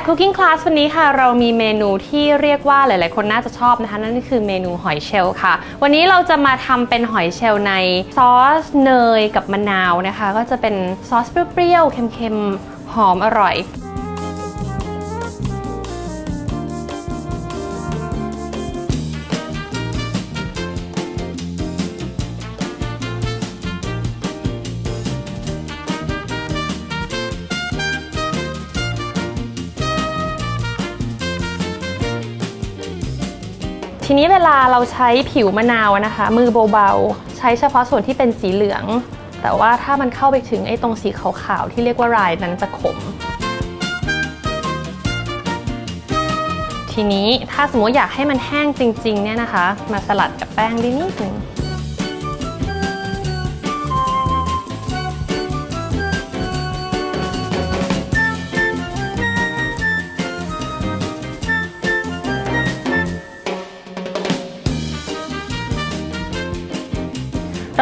Cat Cooking Class วันนี้ค่ะ เรามีเมนูที่เรียกว่าหลายๆ คนน่าจะชอบนะคะ นั่นก็คือเมนูหอยเชลล์ค่ะ วันนี้เราจะมาทำเป็นหอยเชลล์ในซอสเนยกับมะนาวนะคะ ก็จะเป็นซอสเปรี้ยวๆเค็มๆ หอมอร่อย ทีนี้เวลาเราใช้ผิวมะนาวนะคะ มือเบาๆ ใช้เฉพาะส่วนที่เป็นสีเหลือง แต่ว่าถ้ามันเข้าไปถึงไอ้ตรงสีขาวๆที่เรียกว่ารายนั้นจะขม ทีนี้ถ้าสมมติอยากให้มันแห้งจริงๆเนี่ยนะคะ มาสลัดกับแป้งดีนิดนึง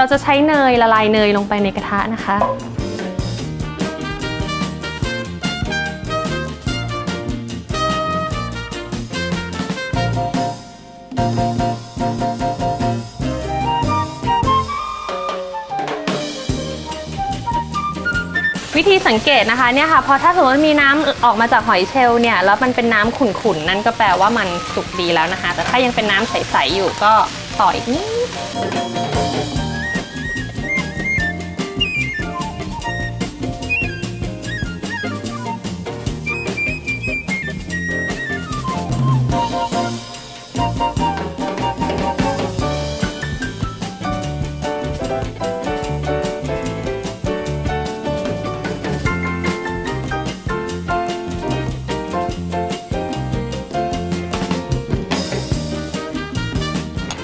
เราจะใช้เนยละลายเนยลงไปในกระทะนะคะ วิธีสังเกตนะคะเนี่ยค่ะพอถ้าสมมติมีน้ำออกมาจากหอยเชลล์เนี่ยแล้วมันเป็นน้ำขุ่นๆนั่นก็แปลว่ามันสุกดีแล้วนะคะ แต่ถ้ายังเป็นน้ำใสๆอยู่ก็ต่ออีกนิด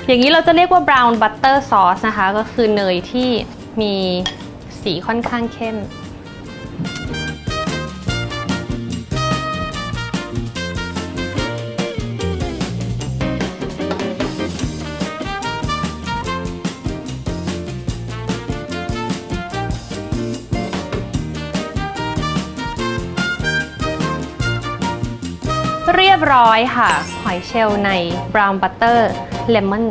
อย่างนี้เราจะเรียกว่า brown butter sauce นะคะ ก็คือเนยที่มีสีค่อนข้างเข้ม เรียบร้อยค่ะ หอยเชลล์ในบราวน์บัตเตอร์เลมอน